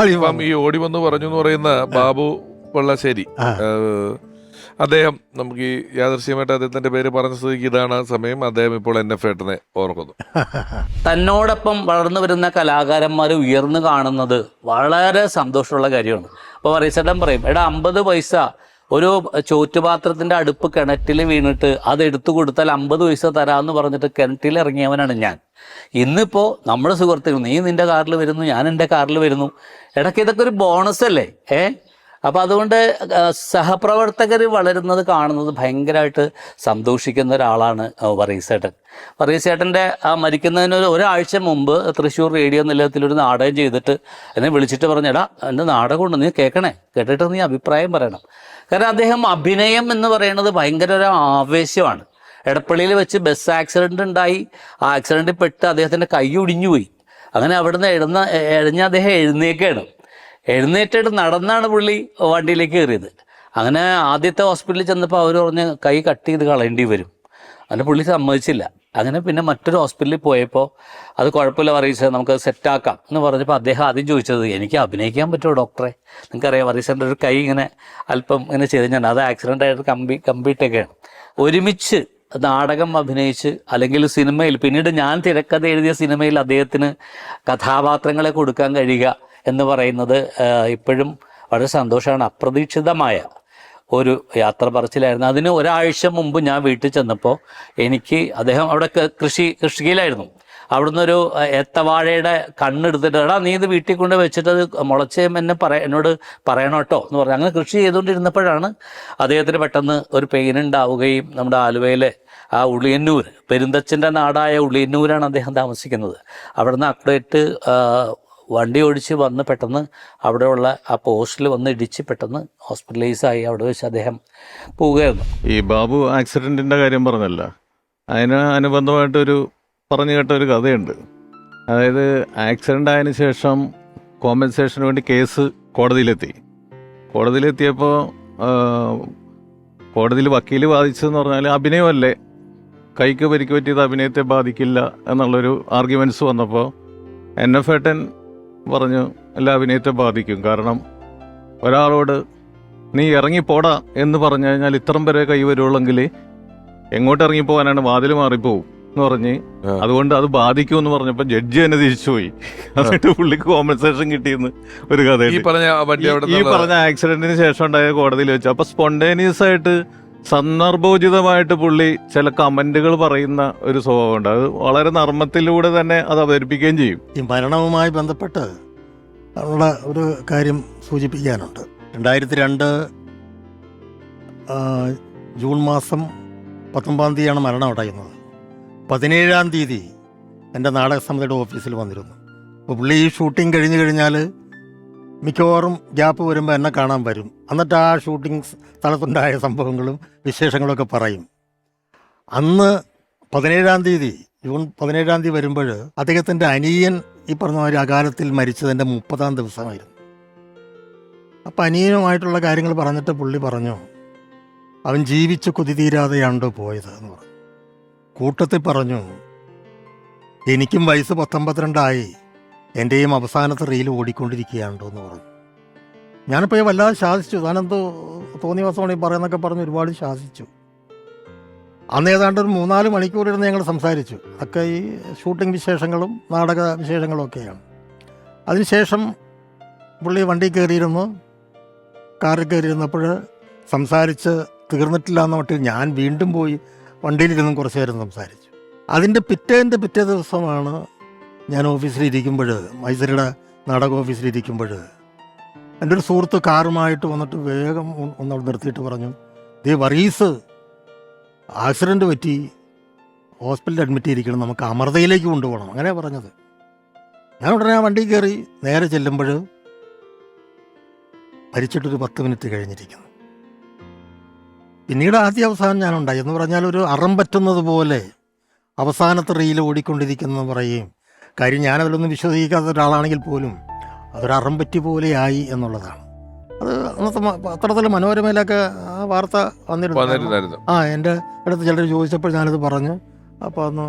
ഇപ്പം. ഈ ഓടി വന്ന് പറഞ്ഞു എന്ന് പറയുന്ന ബാബു വെള്ളശ്ശേരി. അദ്ദേഹം നമുക്ക് ഈ യാദൃശ്യമായിട്ട് അദ്ദേഹത്തിന്റെ പേര് പറഞ്ഞ സ്ഥിതിക്ക് ഇതാണ് ആ സമയം. അദ്ദേഹം ഇപ്പോൾ എൻ എഫ് ഏട്ടനെ ഓർക്കുന്നു. തന്നോടൊപ്പം വളർന്നു വരുന്ന കലാകാരന്മാർ ഉയർന്നു കാണുന്നത് വളരെ സന്തോഷമുള്ള കാര്യമാണ്. അപ്പോൾ പറയച്ചേട്ടൻ പറയും എടാ അമ്പത് പൈസ. ഒരു ചോറ്റുപാത്രത്തിന്റെ അടുപ്പ് കിണറ്റിൽ വീണിട്ട് അത് എടുത്തു കൊടുത്താൽ അമ്പത് പൈസ തരാമെന്ന് പറഞ്ഞിട്ട് കിണറ്റിൽ ഇറങ്ങിയവനാണ് ഞാൻ. ഇന്നിപ്പോൾ നമ്മുടെ സുഹൃത്തുക്കൾ നീ നിന്റെ കാറിൽ വരുന്നു ഞാൻ എന്റെ കാറിൽ വരുന്നു. ഇടയ്ക്ക് ഇതൊക്കെ ഒരു ബോണസ് അല്ലേ? ഏ? അപ്പോൾ അതുകൊണ്ട് സഹപ്രവർത്തകർ വളരുന്നത് കാണുന്നത് ഭയങ്കരമായിട്ട് സന്തോഷിക്കുന്ന ഒരാളാണ് വറീസേട്ടൻ വറീസേട്ടന്റെ ആ മരിക്കുന്നതിന് ഒരു ഒരാഴ്ച മുമ്പ് തൃശ്ശൂർ റേഡിയോ നിലയത്തിലൊരു നാടകം ചെയ്തിട്ട് എന്നെ വിളിച്ചിട്ട് പറഞ്ഞെടാ എന്റെ നാടകമുണ്ട് നീ കേൾക്കണേ? കേട്ടിട്ട് നീ അഭിപ്രായം പറയണം. കാരണം അദ്ദേഹം അഭിനയം എന്ന് പറയുന്നത് ഭയങ്കര ഒരു ആവേശമാണ്. എടപ്പള്ളിയിൽ വെച്ച് ബസ് ആക്സിഡന്റ് ഉണ്ടായി. ആ ആക്സിഡന്റിൽ പെട്ട് അദ്ദേഹത്തിന്റെ കൈ ഒടിഞ്ഞു പോയി. അങ്ങനെ അവിടുന്ന് എഴുന്ന എഴഞ്ഞ് അദ്ദേഹം എഴുന്നേക്കാണ്. എഴുന്നേറ്റിട്ട് നടന്നാണ് പുള്ളി വണ്ടിയിലേക്ക് കയറിയത്. അങ്ങനെ ആദ്യത്തെ ഹോസ്പിറ്റലിൽ ചെന്നപ്പോൾ അവർ പറഞ്ഞ് കൈ കട്ട് ചെയ്ത് കളയേണ്ടി വരും. അങ്ങനെ പുള്ളി സമ്മതിച്ചില്ല. അങ്ങനെ പിന്നെ മറ്റൊരു ഹോസ്പിറ്റലിൽ പോയപ്പോൾ അത് കുഴപ്പമില്ല പറയിച്ച നമുക്ക് സെറ്റാക്കാം എന്ന് പറഞ്ഞപ്പോൾ അദ്ദേഹം ആദ്യം ചോദിച്ചത് എനിക്ക് അഭിനയിക്കാൻ പറ്റുമോ ഡോക്ടറെ നിങ്ങൾക്കറിയാം വറീസന്റെ ഒരു കൈ ഇങ്ങനെ അല്പം ഇങ്ങനെ ചെയ്ത് ഞാൻ അത് ആക്സിഡന്റ് ആയിട്ട് കമ്പി കമ്പിയിട്ടൊക്കെയാണ് ഒരുമിച്ച് നാടകം അഭിനയിച്ച് അല്ലെങ്കിൽ സിനിമയിൽ പിന്നീട് ഞാൻ തിരക്കഥ എഴുതിയ സിനിമയിൽ അദ്ദേഹത്തിന് കഥാപാത്രങ്ങളെ കൊടുക്കാൻ കഴിയുക എന്ന് പറയുന്നത് ഇപ്പോഴും വളരെ സന്തോഷമാണ്. അപ്രതീക്ഷിതമായ ഒരു യാത്ര പറച്ചിലായിരുന്നു. അതിന് ഒരാഴ്ച മുമ്പ് ഞാൻ വീട്ടിൽ ചെന്നപ്പോൾ എനിക്ക് അദ്ദേഹം അവിടെ കൃഷി കൃഷിയിലായിരുന്നു. അവിടുന്ന് ഒരു ഏത്തവാഴയുടെ കണ്ണെടുത്തിട്ട് എടാ നീ ഇത് വീട്ടിൽ കൊണ്ട് വെച്ചിട്ട് അത് മുളച്ചേം എന്നെ പറ എന്നോട് പറയണം കേട്ടോ എന്ന് പറഞ്ഞു. അങ്ങനെ കൃഷി ചെയ്തുകൊണ്ടിരുന്നപ്പോഴാണ് അദ്ദേഹത്തിന് പെട്ടെന്ന് ഒരു പെയിൻ ഉണ്ടാവുകയും നമ്മുടെ ആലുവയിലെ ആ ഉളിയന്നൂർ പെരുന്തച്ഛന്റെ നാടായ ഉളിയന്നൂരാണ് അദ്ദേഹം താമസിക്കുന്നത്. അവിടുന്ന് അക്ടേറ്റ് വണ്ടി ഓടിച്ച് വന്ന് പെട്ടെന്ന് അവിടെയുള്ള ആ പോസ്റ്റിൽ വന്ന് ഇടിച്ച് പെട്ടെന്ന് ഹോസ്പിറ്റലൈസ് ആയി അവിടെ വെച്ച് അദ്ദേഹം പോവുകയായിരുന്നു. ഈ ബാബു ആക്സിഡന്റിന്റെ കാര്യം പറഞ്ഞല്ല. അതിന് അനുബന്ധമായിട്ടൊരു പറഞ്ഞു കേട്ട ഒരു കഥയുണ്ട്. അതായത് ആക്സിഡന്റ് ആയതിനു ശേഷം കോമ്പൻസേഷന് വേണ്ടി കേസ് കോടതിയിലെത്തി. കോടതിയിലെത്തിയപ്പോൾ കോടതിയിൽ വക്കീൽ ബാധിച്ചതെന്ന് പറഞ്ഞാൽ അഭിനയമല്ലേ? കൈക്ക് പരിക്ക് പറ്റിയത് അഭിനയത്തെ ബാധിക്കില്ല എന്നുള്ളൊരു ആർഗ്യുമെന്റ്സ് വന്നപ്പോൾ എൻ എഫ് ഏട്ടൻ പറഞ്ഞു എല്ലാ അഭിനയത്തെ ബാധിക്കും. കാരണം ഒരാളോട് നീ ഇറങ്ങിപ്പോടാ എന്ന് പറഞ്ഞു കഴിഞ്ഞാൽ ഇത്രയും വരെ കൈ വരുള്ളെങ്കിൽ എങ്ങോട്ട് ഇറങ്ങിപ്പോകാനാണ് വാതിൽ മാറിപ്പോവും. എന്ന് പറഞ്ഞ് അതുകൊണ്ട് അത് ബാധിക്കും എന്ന് പറഞ്ഞപ്പോൾ ജഡ്ജി തന്നെ തിരിച്ചുപോയി. എന്നിട്ട് പുള്ളിക്ക് കോമ്പൻസേഷൻ കിട്ടിയെന്ന് ഒരു കഥ പറഞ്ഞ വണ്ടി അവിടെ ഈ പറഞ്ഞ ആക്സിഡന്റിന് ശേഷം ഉണ്ടായ കോടതിയിൽ വെച്ച്. അപ്പൊ സ്പോണ്ടേനിയസ് ആയിട്ട് സന്ദർഭോചിതമായിട്ട് പുള്ളി ചില കമന്റുകൾ പറയുന്ന ഒരു സ്വഭാവമുണ്ട്. അത് വളരെ നർമ്മത്തിലൂടെ തന്നെ അത് അവതരിപ്പിക്കുകയും ചെയ്യും. ഈ മരണവുമായി ബന്ധപ്പെട്ട് ഉള്ള ഒരു കാര്യം സൂചിപ്പിക്കാനുണ്ട്. രണ്ടായിരത്തി രണ്ട് ജൂൺ മാസം പത്തൊമ്പതാം തീയതിയാണ് മരണം ഉണ്ടായിരുന്നത്. പതിനേഴാം തീയതി എന്റെ നാടക സമിതിയുടെ ഓഫീസിൽ വന്നിരുന്നു. അപ്പോൾ പുള്ളി ഈ ഷൂട്ടിംഗ് കഴിഞ്ഞ് കഴിഞ്ഞാൽ മിക്കവാറും ഗ്യാപ്പ് വരുമ്പോൾ എന്നെ കാണാൻ വരും. എന്നിട്ട് ആ ഷൂട്ടിംഗ് സ്ഥലത്തുണ്ടായ സംഭവങ്ങളും വിശേഷങ്ങളൊക്കെ പറയും. അന്ന് പതിനേഴാം തീയതി ജൂൺ പതിനേഴാം തീയതി വരുമ്പോൾ അദ്ദേഹത്തിന്റെ അനിയൻ ഈ പറഞ്ഞ ഒരു അകാലത്തിൽ മരിച്ചതിന്റെ മുപ്പതാം ദിവസമായിരുന്നു. അപ്പം അനിയനുമായിട്ടുള്ള കാര്യങ്ങൾ പറഞ്ഞിട്ട് പുള്ളി പറഞ്ഞു അവൻ ജീവിച്ച് കൊതി തീരാതെയാണ്ടോ പോയത് എന്ന് പറഞ്ഞു. കൂട്ടത്തിൽ പറഞ്ഞു എനിക്കും വയസ്സ് പത്തൊമ്പത്തിരണ്ടായി. എന്റെയും അവസാനത്തെ റീൽ ഓടിക്കൊണ്ടിരിക്കുകയാണ്ടോ എന്ന് പറഞ്ഞു. ഞാനിപ്പോൾ ഈ വല്ലാതെ ശാസിച്ചു. താനെന്തോ തോന്നിയ വസമാണ് ഈ പറയുന്നൊക്കെ പറഞ്ഞ് ഒരുപാട് ശാസിച്ചു. അന്ന് ഏതാണ്ട് ഒരു മൂന്നാൽ മണിക്കൂറിരുന്ന് ഞങ്ങൾ സംസാരിച്ചു. അതൊക്കെ ഈ ഷൂട്ടിംഗ് വിശേഷങ്ങളും നാടക വിശേഷങ്ങളും ഒക്കെയാണ്. അതിനുശേഷം പുള്ളി വണ്ടി കയറിയിരുന്നു. കാറിൽ കയറിയിരുന്നപ്പോൾ സംസാരിച്ച് തീർന്നിട്ടില്ല എന്ന മട്ടിൽ ഞാൻ വീണ്ടും പോയി വണ്ടിയിലിരുന്നും കുറച്ച് നേരം സംസാരിച്ചു. അതിന്റെ പിറ്റേന്റെ പിറ്റേ ദിവസമാണ് ഞാൻ ഓഫീസിലിരിക്കുമ്പോൾ മൈസൂരിയുടെ നാടക ഓഫീസിലിരിക്കുമ്പോൾ എന്റെ ഒരു സുഹൃത്ത് കാറുമായിട്ട് വന്നിട്ട് വേഗം ഒന്ന് ഒന്നവിടെ നിർത്തിയിട്ട് പറഞ്ഞു ദേ വറീസ് ആക്സിഡന്റ് പറ്റി ഹോസ്പിറ്റലിൽ അഡ്മിറ്റ് ചെയ്തിരിക്കണം നമുക്ക് അമൃതയിലേക്ക് കൊണ്ടുപോകണം. അങ്ങനെ പറഞ്ഞത്. ഞാൻ ഉടനെ വണ്ടി കയറി നേരെ ചെല്ലുമ്പോൾ മരിച്ചിട്ടൊരു പത്ത് മിനിറ്റ് കഴിഞ്ഞിരിക്കുന്നു. പിന്നീട് ആദ്യ അവസാനം ഞാനുണ്ടായി. എന്ന് പറഞ്ഞാൽ ഒരു അറം പറ്റുന്നത് പോലെ അവസാനത്തെ റീൽ ഓടിക്കൊണ്ടിരിക്കുന്നു പറയുകയും കാര്യം ഞാനതിലൊന്നും വിശ്വസിക്കാത്ത ഒരാളാണെങ്കിൽ പോലും അതൊരു അറം പറ്റി പോലെയായി എന്നുള്ളതാണ്. അത് അന്നത്തെ അത്തരത്തിൽ മനോരമയിലൊക്കെ ആ വാർത്ത വന്നിരുന്നു. ആ എന്റെ അടുത്ത് ചിലർ ചോദിച്ചപ്പോൾ ഞാനത് പറഞ്ഞു. അപ്പോൾ അന്ന്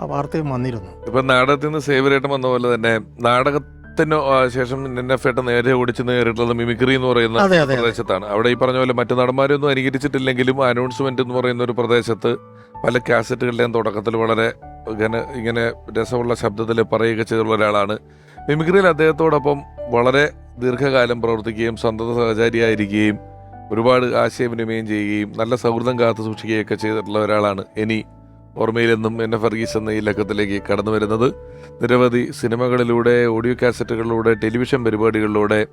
ആ വാർത്തയും വന്നിരുന്നു. ഇപ്പം നാടകത്തിൽ നിന്ന് സേവരേട്ടം വന്ന പോലെ തന്നെ നാടക ത്തിന് ആ, ശേഷം നിന്നെ ഫേട്ട ഏട്ടൻ നേരെ ഓടിച്ച് നേരിട്ടുള്ളത് മിമിക്രി എന്ന് പറയുന്ന. പ്രദേശത്താണ്. അവിടെ ഈ പറഞ്ഞ പോലെ മറ്റു നടന്മാരൊന്നും അനുകരിച്ചിട്ടില്ലെങ്കിലും അനൗൺസ്മെന്റ് എന്ന് പറയുന്ന ഒരു പ്രദേശത്ത് പല കാസറ്റുകളുടെയും തുടക്കത്തിൽ വളരെ ഇങ്ങനെ ഇങ്ങനെ രസമുള്ള ശബ്ദത്തിൽ പറയുക ചെയ്തുള്ള ഒരാളാണ്. മിമിക്രിയിൽ അദ്ദേഹത്തോടൊപ്പം വളരെ ദീർഘകാലം പ്രവർത്തിക്കുകയും സന്തത സഹചാരിയായിരിക്കുകയും ഒരുപാട് ആശയവിനിമയം ചെയ്യുകയും നല്ല സൗഹൃദം കാത്തു സൂക്ഷിക്കുകയൊക്കെ ചെയ്തിട്ടുള്ള ഒരാളാണ് ഇനി ഓർമ്മയിലെന്നും നിന്നും എന്നെ ഫർഗീസ് എന്ന ഈ ലക്കത്തിലേക്ക് കടന്നു വരുന്നത്. നിരവധി സിനിമകളിലൂടെ ഓഡിയോ കാസറ്റുകളിലൂടെ ടെലിവിഷൻ പരിപാടികളിലൂടെ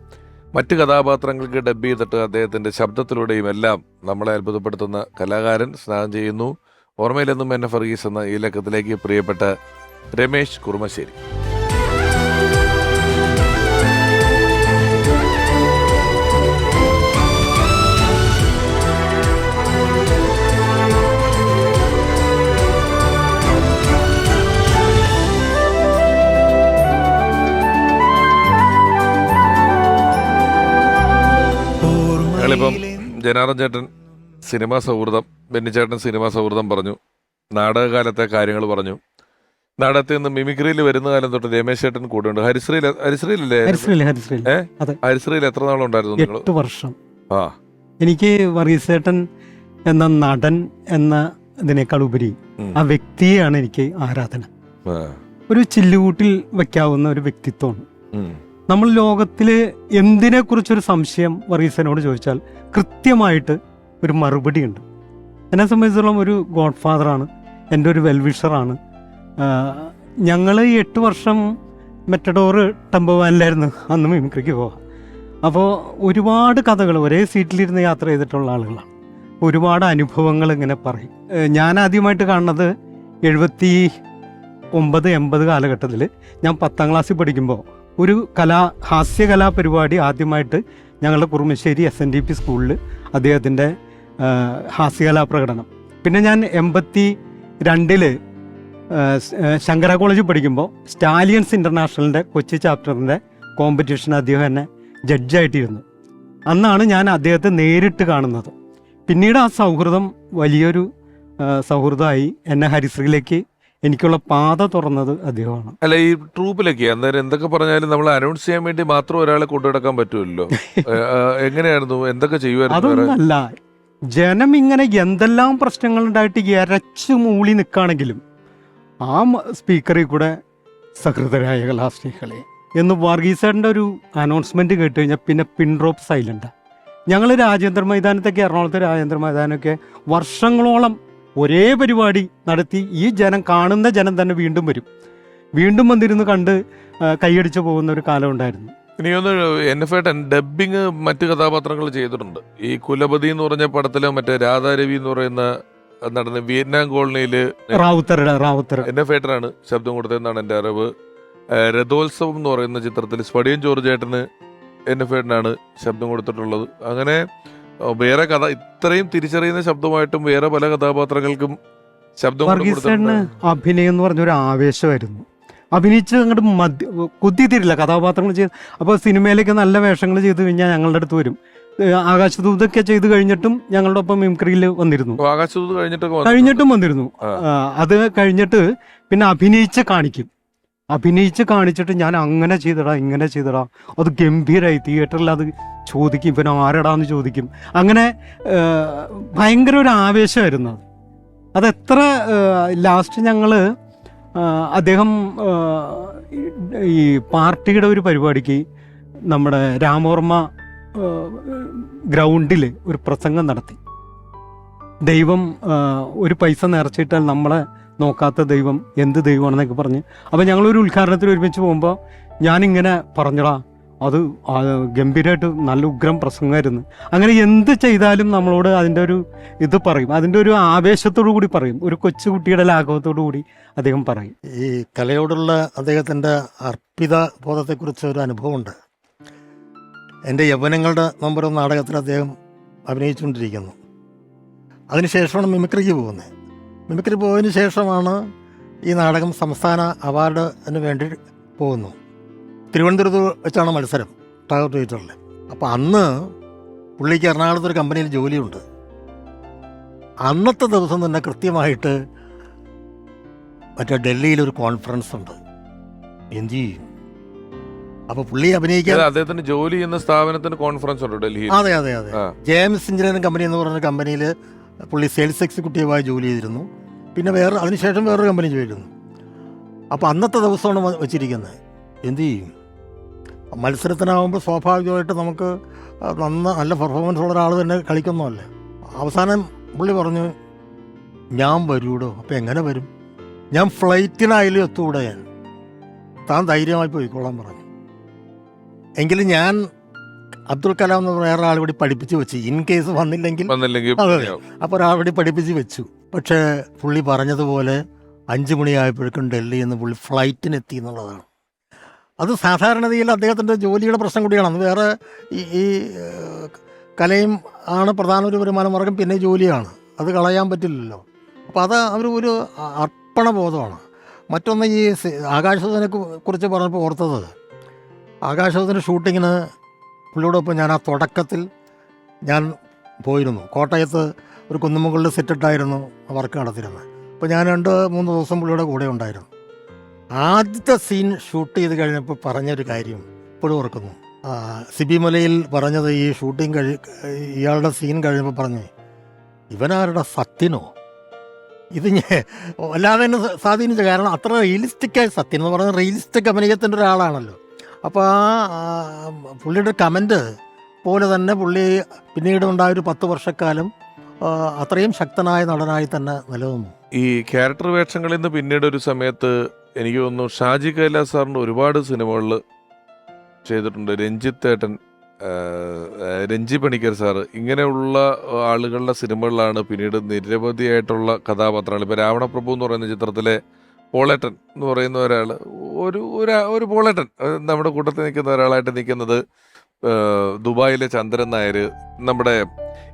മറ്റ് കഥാപാത്രങ്ങൾക്ക് ഡബ് ചെയ്തിട്ട് അദ്ദേഹത്തിന്റെ ശബ്ദത്തിലൂടെയും എല്ലാം നമ്മളെ അത്ഭുതപ്പെടുത്തുന്ന കലാകാരൻ സ്നാനം ചെയ്യുന്നു. ഓർമ്മയിലെന്നും എന്നെ ഫർഗീസ് എന്ന ഈ ലക്കത്തിലേക്ക് പ്രിയപ്പെട്ട രമേശ് കുറുമശ്ശേരി. ഞങ്ങളിപ്പം ജനാർദ്ദൻ ചേട്ടൻ സിനിമാ സൗഹൃദം ബെന്നിച്ചേട്ടൻ സിനിമാ സൗഹൃദം പറഞ്ഞു. നാടകകാലത്തെ കാര്യങ്ങൾ പറഞ്ഞു. നാടകത്തിൽ നിന്ന് മിമിക്രിയിൽ വരുന്ന കാലം തൊട്ട് രമേശ് ചേട്ടൻ കൂടെ ഹരിശ്രീയിൽ ഹരിശ്രീയിലല്ലേ ഹരിശ്രീൽ ഹരിശ്രീൽ ഏ? അതെ. ഹരിശ്രീയിൽ എത്ര നാളുണ്ടായിരുന്നു നിങ്ങൾ? എട്ട് വർഷം. ആ. എനിക്ക് വർഗീസേട്ടൻ എന്ന നടൻ എന്ന ഇതിനേക്കാൾ ഉപരി ആ വ്യക്തിയാണ് എനിക്ക് ആരാധന. ഒരു ചില്ലുകൂട്ടിൽ വെക്കാവുന്ന ഒരു വ്യക്തിത്വമാണ്. നമ്മൾ ലോകത്തിൽ എന്തിനെക്കുറിച്ചൊരു സംശയം വർഗീസനോട് ചോദിച്ചാൽ കൃത്യമായിട്ട് ഒരു മറുപടി ഉണ്ട് എന്നെ സംബന്ധിച്ചിടത്തോളം ഒരു ഗോഡ് ഫാദറാണ് എന്റെ ഒരു വെൽവിഷറാണ്. ഞങ്ങൾ ഈ എട്ട് വർഷം മെറ്റഡോറ് ടെമ്പവാനിലായിരുന്നു അന്ന് മിമിക്രിക്ക് പോവാം. അപ്പോൾ ഒരുപാട് കഥകൾ ഒരേ സീറ്റിലിരുന്ന് യാത്ര ചെയ്തിട്ടുള്ള ആളുകളാണ്. ഒരുപാട് അനുഭവങ്ങൾ ഇങ്ങനെ പറയും. ഞാൻ ആദ്യമായിട്ട് കാണുന്നത് എഴുപത്തി ഒമ്പത് എൺപത് കാലഘട്ടത്തിൽ ഞാൻ പത്താം ക്ലാസ്സിൽ പഠിക്കുമ്പോൾ ഒരു കലാ ഹാസ്യകലാ പരിപാടി ആദ്യമായിട്ട് ഞങ്ങളുടെ Kurumassery S N D P സ്കൂളിൽ അദ്ദേഹത്തിന്റെ ഹാസ്യകലാ പ്രകടനം. പിന്നെ ഞാൻ എൺപത്തി രണ്ടിൽ ശങ്കര കോളേജിൽ പഠിക്കുമ്പോൾ സ്റ്റാലിയൻസ് ഇന്റർനാഷണലിന്റെ കൊച്ചി ചാപ്റ്ററിന്റെ കോമ്പറ്റീഷൻ അദ്ദേഹം എന്നെ ജഡ്ജായിട്ടിരുന്നു. അന്നാണ് ഞാൻ അദ്ദേഹത്തെ നേരിട്ട് കാണുന്നത്. പിന്നീട് ആ സൗഹൃദം വലിയൊരു സൗഹൃദമായി എന്നെ ഹരിശ്രീയിലേക്ക് എനിക്കുള്ള പാത തുറന്നത് അദ്ദേഹമാണ്. അല്ല ഈ ട്രൂപ്പിലൊക്കെ അന്നേരം എന്തൊക്കെ പറഞ്ഞാലും നമ്മൾ അനൗൺസ് ചെയ്യാൻ വേണ്ടി മാത്രം ഒരാളെ കൊണ്ടുനടക്കാൻ പറ്റുമല്ലോ? എങ്ങനെയായിരുന്നു? എന്തൊക്കെ ചെയ്യുമായിരുന്നു? അതൊന്നല്ല. ജനം ഇങ്ങനെ എന്തെല്ലാം പ്രശ്നങ്ങൾ ഉണ്ടായിട്ട് ഇരച്ചു മൂളി നിൽക്കുകയാണെങ്കിലും ആ സ്പീക്കറിൽ കൂടെ സഹൃദരായ കലാസ്ത്രീകളെ എന്ന് വർഗീസേട്ടന്റെ ഒരു അനൗൺസ്മെന്റ് കേട്ട് കഴിഞ്ഞാൽ പിന്നെ പിൻഡ്രോപ്പ് സൈലന്റാണ് ഞങ്ങൾ രാജേന്ദ്ര മൈതാനത്തൊക്കെ എറണാകുളത്തെ രാജേന്ദ്ര മൈതാനമൊക്കെ വർഷങ്ങളോളം ഒരേ പരിപാടി നടത്തി ഈ ജനം കാണുന്ന ജനം തന്നെ വീണ്ടും വരും. വീണ്ടും വന്നിരുന്ന് കണ്ട് കൈയടിച്ച് പോകുന്ന ഒരു കാലം ഉണ്ടായിരുന്നു. എനിക്കൊന്ന് എൻ എഫ് ഏട്ടൻ ഡബിങ് മറ്റ് കഥാപാത്രങ്ങൾ ചെയ്തിട്ടുണ്ട്. ഈ കുലപതി എന്ന് പറഞ്ഞ പടത്തിൽ മറ്റേ രാധാരവി എന്ന് പറയുന്ന നടന്ന വിയറ്റ്നാം കോളനിയിൽ എൻ എഫ് ഏട്ടനാണ് ശബ്ദം കൊടുത്തതെന്നാണ് എന്റെ അറിവ്. രഥോത്സവം എന്ന് പറയുന്ന ചിത്രത്തിൽ സ്പടിയൻ ജോർജ് ഏട്ടന് എൻ എഫ് ഏട്ടനാണ് ശബ്ദം കൊടുത്തിട്ടുള്ളത്. അങ്ങനെ വേറെ കഥ ഇത്രയും തിരിച്ചറിയുന്ന ശബ്ദമായിട്ടും വേറെ പല കഥാപാത്രങ്ങൾക്കും ശബ്ദം അഭിനയം എന്ന് പറഞ്ഞൊരു ആവേശമായിരുന്നു. അഭിനയിച്ച് അങ്ങോട്ട് മദ്യ കുത്തിത്തിരില്ല കഥാപാത്രങ്ങൾ ചെയ്ത്. അപ്പോൾ സിനിമയിലേക്ക് നല്ല വേഷങ്ങൾ ചെയ്ത് കഴിഞ്ഞാൽ ഞങ്ങളുടെ അടുത്ത് വരും. ആകാശദൂതൊക്കെ ചെയ്ത് കഴിഞ്ഞിട്ടും ഞങ്ങളുടെ ഒപ്പം മിംക്രിയിൽ വന്നിരുന്നു ആകാശദൂത് കഴിഞ്ഞിട്ടും വന്നിരുന്നു. അത് കഴിഞ്ഞിട്ട് പിന്നെ അഭിനയിച്ച് കാണിക്കും. അഭിനയിച്ച് കാണിച്ചിട്ട് ഞാൻ അങ്ങനെ ചെയ്തടാ ഇങ്ങനെ ചെയ്തടാ. അത് ഗംഭീരമായി തിയേറ്ററിൽ അത് ചോദിക്കും പിന്നെ ആരടാന്ന് ചോദിക്കും. അങ്ങനെ ഭയങ്കര ഒരു ആവേശമായിരുന്നു അത്. അതെത്ര ലാസ്റ്റ് ഞങ്ങൾ അദ്ദേഹം ഈ പാർട്ടിയുടെ ഒരു പരിപാടിക്ക് നമ്മുടെ രാമവർമ്മ ഗ്രൗണ്ടിൽ ഒരു പ്രസംഗം നടത്തി. ദൈവം ഒരു പൈസ നിറച്ചിട്ടാൽ നമ്മളെ നോക്കാത്ത ദൈവം എന്ത് ദൈവമാണെന്നൊക്കെ പറഞ്ഞ്. അപ്പോൾ ഞങ്ങളൊരു ഉദ്ഘാടനത്തിന് ഒരുമിച്ച് പോകുമ്പോൾ ഞാനിങ്ങനെ പറഞ്ഞടാ അത് ഗംഭീരമായിട്ട് നല്ല ഉഗ്രം പ്രസംഗമായിരുന്നു. അങ്ങനെ എന്ത് ചെയ്താലും നമ്മളോട് അതിന്റെ ഒരു ഇത് പറയും. അതിന്റെ ഒരു ആവേശത്തോടു കൂടി പറയും. ഒരു കൊച്ചുകുട്ടിയുടെ ലാഘവത്തോടു കൂടി അദ്ദേഹം പറയും. ഈ കലയോടുള്ള അദ്ദേഹത്തിന്റെ അർപ്പിത ബോധത്തെക്കുറിച്ച് ഒരു അനുഭവമുണ്ട്. എന്റെ യൗവനങ്ങളുടെ നമ്പർ നാടകത്തിൽ അദ്ദേഹം അഭിനയിച്ചുകൊണ്ടിരിക്കുന്നു. അതിനുശേഷമാണ് മിമിക്രിക്ക് പോകുന്നത്. മിമിക്രി പോയതിന് ശേഷമാണ് ഈ നാടകം സംസ്ഥാന അവാർഡിന് വേണ്ടി പോകുന്നു. തിരുവനന്തപുരത്ത് വെച്ചാണ് മത്സരം ടാഗർ തിയേറ്ററിൽ അപ്പോൾ അന്ന് പുള്ളിക്ക് എറണാകുളത്ത് ഒരു കമ്പനിയിൽ ജോലിയുണ്ട്. അന്നത്തെ ദിവസം തന്നെ കൃത്യമായിട്ട് മറ്റേ ഡൽഹിയിൽ ഒരു കോൺഫറൻസ് ഉണ്ട്. എന്ത് ചെയ്യും? അപ്പൊ പുള്ളി അഭിനയിക്കാൻ അദ്ദേഹത്തിന് ജോലി ചെയ്യുന്ന സ്ഥാപനത്തിന് കോൺഫറൻസ് ഉണ്ട് ഡൽഹിയിൽ. അതെ അതെ അതെ. ജെയിംസ് എഞ്ചിനീയറിംഗ് കമ്പനി എന്ന് പറഞ്ഞ കമ്പനിയിൽ പുള്ളി സെയിൽസ് എക്സിക്യൂട്ടീവായി ജോലി ചെയ്തിരുന്നു. പിന്നെ വേറെ അതിനുശേഷം വേറൊരു കമ്പനി ജോലി ചെയ്തിരുന്നു അപ്പോൾ അന്നത്തെ ദിവസമാണ് വെച്ചിരിക്കുന്നത്. എന്ത് ചെയ്യും? മത്സരത്തിനാവുമ്പോൾ സ്വാഭാവികമായിട്ട് നമുക്ക് നന്ന നല്ല പെർഫോമൻസ് ഉള്ള ഒരാൾ തന്നെ കളിക്കുന്നതല്ലേ? അവസാനം പുള്ളി പറഞ്ഞു ഞാൻ വരൂടോ? അപ്പോൾ എങ്ങനെ വരും? ഞാൻ ഫ്ലൈറ്റിനായാലും എത്തൂടെ ഞാൻ. താൻ ധൈര്യമായി പോയിക്കോളാൻ പറഞ്ഞു. എങ്കിലും ഞാൻ അബ്ദുൽ കലാം എന്ന് പറയുന്ന ഒരാൾ കൂടി പഠിപ്പിച്ച് വെച്ചു. ഇൻ കേസ് വന്നില്ലെങ്കിൽ. അപ്പോൾ ഒരാൾ കൂടി പഠിപ്പിച്ച് വെച്ചു. പക്ഷേ പുള്ളി പറഞ്ഞതുപോലെ അഞ്ച് മണിയായപ്പോഴേക്കും ഡൽഹിയിൽ നിന്ന് പുള്ളി ഫ്ലൈറ്റിന് എത്തി എന്നുള്ളതാണ്. അത് സാധാരണതയിൽ അദ്ദേഹത്തിന്റെ ജോലിയുടെ പ്രശ്നം കൂടിയാണ്. അത് വേറെ ഈ കലയും ആണ് പ്രധാന ഒരു വരുമാന മാർഗം പിന്നെ ജോലിയാണ്. അത് കളയാൻ പറ്റില്ലല്ലോ. അപ്പോൾ അത് അവർ ഒരു അർപ്പണബോധമാണ് മറ്റൊന്ന് ഈ ആകാശവദനെ കുറിച്ച് പറഞ്ഞപ്പോൾ ഓർത്തത്. ആകാശവദന ഷൂട്ടിങ്ങിന് പുള്ളിയോടൊപ്പം ഞാൻ ആ തുടക്കത്തിൽ ഞാൻ പോയിരുന്നു. കോട്ടയത്ത് ഒരു കുന്നുമുകളിൽ സെറ്റിട്ടായിരുന്നു വർക്ക് നടത്തിയിരുന്നത്. അപ്പോൾ ഞാൻ രണ്ട് മൂന്ന് ദിവസം പുള്ളിയുടെ കൂടെ ഉണ്ടായിരുന്നു. ആദ്യത്തെ സീൻ ഷൂട്ട് ചെയ്ത് കഴിഞ്ഞപ്പോൾ പറഞ്ഞൊരു കാര്യം ഇപ്പോഴും ഓർക്കുന്നു. സിബിമലയിൽ സിബി മലയിൽ പറഞ്ഞത് ഈ ഷൂട്ടിങ് കഴി ഇയാളുടെ സീൻ കഴിഞ്ഞപ്പോൾ പറഞ്ഞു ഇവനാരുടെ സത്യനോ? ഇത് എന്നെ സ്വാ- സ്വാധീനിച്ചു കാരണം അത്ര റിയലിസ്റ്റിക്കായ സത്യൻ എന്ന് പറഞ്ഞാൽ റിയലിസ്റ്റിക് അഭിനയത്തിന്റെ ഒരാളാണല്ലോ. അപ്പോൾ ആ പുള്ളിയുടെ കമന്റ് പോലെ തന്നെ പുള്ളി പിന്നീട് ഉണ്ടായ ഒരു പത്ത് വർഷക്കാലം അത്രയും ശക്തനായ നടനായി തന്നെ നിലനിന്നു. ഈ ക്യാരക്ടർ വേഷങ്ങളിൽ നിന്ന് പിന്നീട് ഒരു സമയത്ത് എനിക്ക് തോന്നുന്നു ഷാജി കൈലാസ് സാറിന്റെ ഒരുപാട് സിനിമകളിൽ ചെയ്തിട്ടുണ്ട്. രഞ്ജിത്ത് ഏട്ടൻ ആ, ആ, രഞ്ജി പണിക്കർ സാറ് ഇങ്ങനെയുള്ള ആളുകളുടെ സിനിമകളിലാണ് പിന്നീട് നിരവധിയായിട്ടുള്ള കഥാപാത്രങ്ങൾ. ഇപ്പോൾ രാവണപ്രഭു എന്ന് പറയുന്ന ചിത്രത്തിലെ പോളേട്ടൻ എന്ന് പറയുന്ന ഒരാൾ ഒരു ഒരു- ഒരു പോളേട്ടൻ നമ്മുടെ കൂട്ടത്തിൽ നിൽക്കുന്ന ഒരാളായിട്ട് നിൽക്കുന്നത് ദുബായിലെ ചന്ദ്രൻ നായർ നമ്മുടെ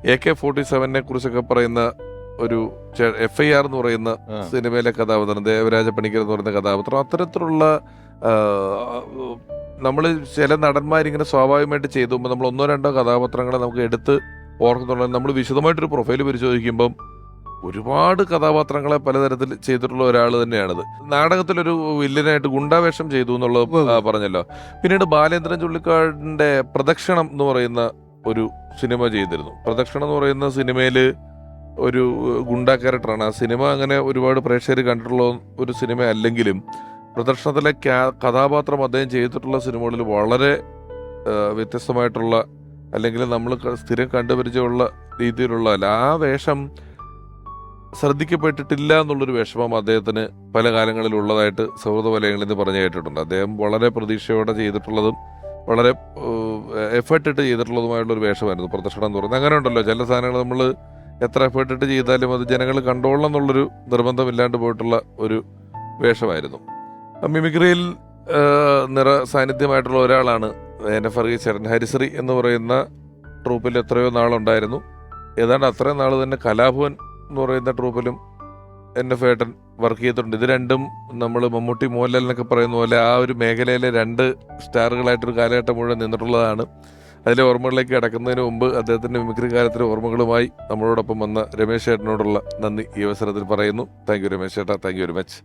എ കെ ഫോർട്ടി സെവനെ കുറിച്ചൊക്കെ പറയുന്ന ഒരു എഫ് ഐ ആർ എന്ന് പറയുന്ന സിനിമയിലെ കഥാപാത്രം ദേവരാജ പണിക്കർ എന്ന് പറയുന്ന കഥാപാത്രം അത്തരത്തിലുള്ള നമ്മൾ ചില നടന്മാരിങ്ങനെ സ്വാഭാവികമായിട്ട് ചെയ്തു പോകുമ്പോൾ നമ്മൾ ഒന്നോ രണ്ടോ കഥാപാത്രങ്ങളെ നമുക്ക് എടുത്ത് ഓർക്കുന്നുള്ളത് നമ്മൾ വിശദമായിട്ടൊരു പ്രൊഫൈൽ പരിശോധിക്കുമ്പം ഒരുപാട് കഥാപാത്രങ്ങളെ പലതരത്തിൽ ചെയ്തിട്ടുള്ള ഒരാൾ തന്നെയാണിത്. നാടകത്തിലൊരു വില്ലനായിട്ട് ഗുണ്ടാവേഷം ചെയ്തു എന്നുള്ളത് പറഞ്ഞല്ലോ. പിന്നീട് ബാലേന്ദ്രൻ ചുള്ളിക്കാടിന്റെ പ്രദക്ഷിണം എന്ന് പറയുന്ന ഒരു സിനിമ ചെയ്തിരുന്നു. പ്രദക്ഷിണം എന്ന് പറയുന്ന സിനിമയിൽ ഒരു ഗുണ്ട ക്യാരക്ടറാണ്. ആ സിനിമ അങ്ങനെ ഒരുപാട് പ്രേക്ഷകർ കണ്ടിട്ടുള്ള ഒരു സിനിമ അല്ലെങ്കിലും പ്രദർശനത്തിലെ കഥാപാത്രം അദ്ദേഹം ചെയ്തിട്ടുള്ള സിനിമകളിൽ വളരെ വ്യത്യസ്തമായിട്ടുള്ള അല്ലെങ്കിൽ നമ്മൾ സ്ഥിരം കണ്ടുപരിചയമുള്ള രീതിയിലുള്ള അല്ല ആ വേഷം ശ്രദ്ധിക്കപ്പെട്ടിട്ടില്ല എന്നുള്ളൊരു വിഷമം അദ്ദേഹത്തിന് പല കാലങ്ങളിൽ ഉള്ളതായിട്ട് സൗഹൃദ വലയങ്ങളിൽ നിന്ന് പറഞ്ഞു കേട്ടിട്ടുണ്ട്. അദ്ദേഹം വളരെ പ്രതീക്ഷയോടെ ചെയ്തിട്ടുള്ളതും വളരെ എഫേർട്ടിട്ട് ചെയ്തിട്ടുള്ളതുമായിട്ടുള്ള ഒരു വേഷമായിരുന്നു പ്രദർശനം എന്ന് പറയുന്നത്. അങ്ങനെ ഉണ്ടല്ലോ ചില സാധനങ്ങൾ നമ്മൾ എത്ര എഫേർട്ടിട്ട് ചെയ്താലും അത് ജനങ്ങൾ കണ്ടോളണം എന്നുള്ളൊരു നിർബന്ധമില്ലാണ്ട് പോയിട്ടുള്ള ഒരു വേഷമായിരുന്നു. മിമിക്രിയിൽ നിറ സാന്നിധ്യമായിട്ടുള്ള ഒരാളാണ് എഫ് വർഗീസ് ഹരിശ്രീ എന്ന് പറയുന്ന ട്രൂപ്പിൽ എത്രയോ നാളുണ്ടായിരുന്നു. ഏതാണ്ട് അത്രയും നാൾ തന്നെ കലാഭവൻ എന്ന് പറയുന്ന ട്രൂപ്പിലും എൻ എഫ് ഏട്ടൻ വർക്ക് ചെയ്തിട്ടുണ്ട്. ഇത് രണ്ടും നമ്മൾ മമ്മൂട്ടി മോഹൻലാൽ എന്നൊക്കെ പറയുന്ന പോലെ ആ ഒരു മേഖലയിലെ രണ്ട് സ്റ്റാറുകളായിട്ടൊരു കാലഘട്ടം മുഴുവൻ നിന്നിട്ടുള്ളതാണ്. അതിലെ ഓർമ്മകളിലേക്ക് കടക്കുന്നതിന് മുമ്പ് അദ്ദേഹത്തിന്റെ മിമിക്രി കാലത്തിലെ ഓർമ്മകളുമായി നമ്മളോടൊപ്പം വന്ന രമേശ് ചേട്ടനോടുള്ള നന്ദി ഈ അവസരത്തിൽ പറയുന്നു. താങ്ക് യു രമേശ് ചേട്ടാ താങ്ക് യു വെരി മച്ച്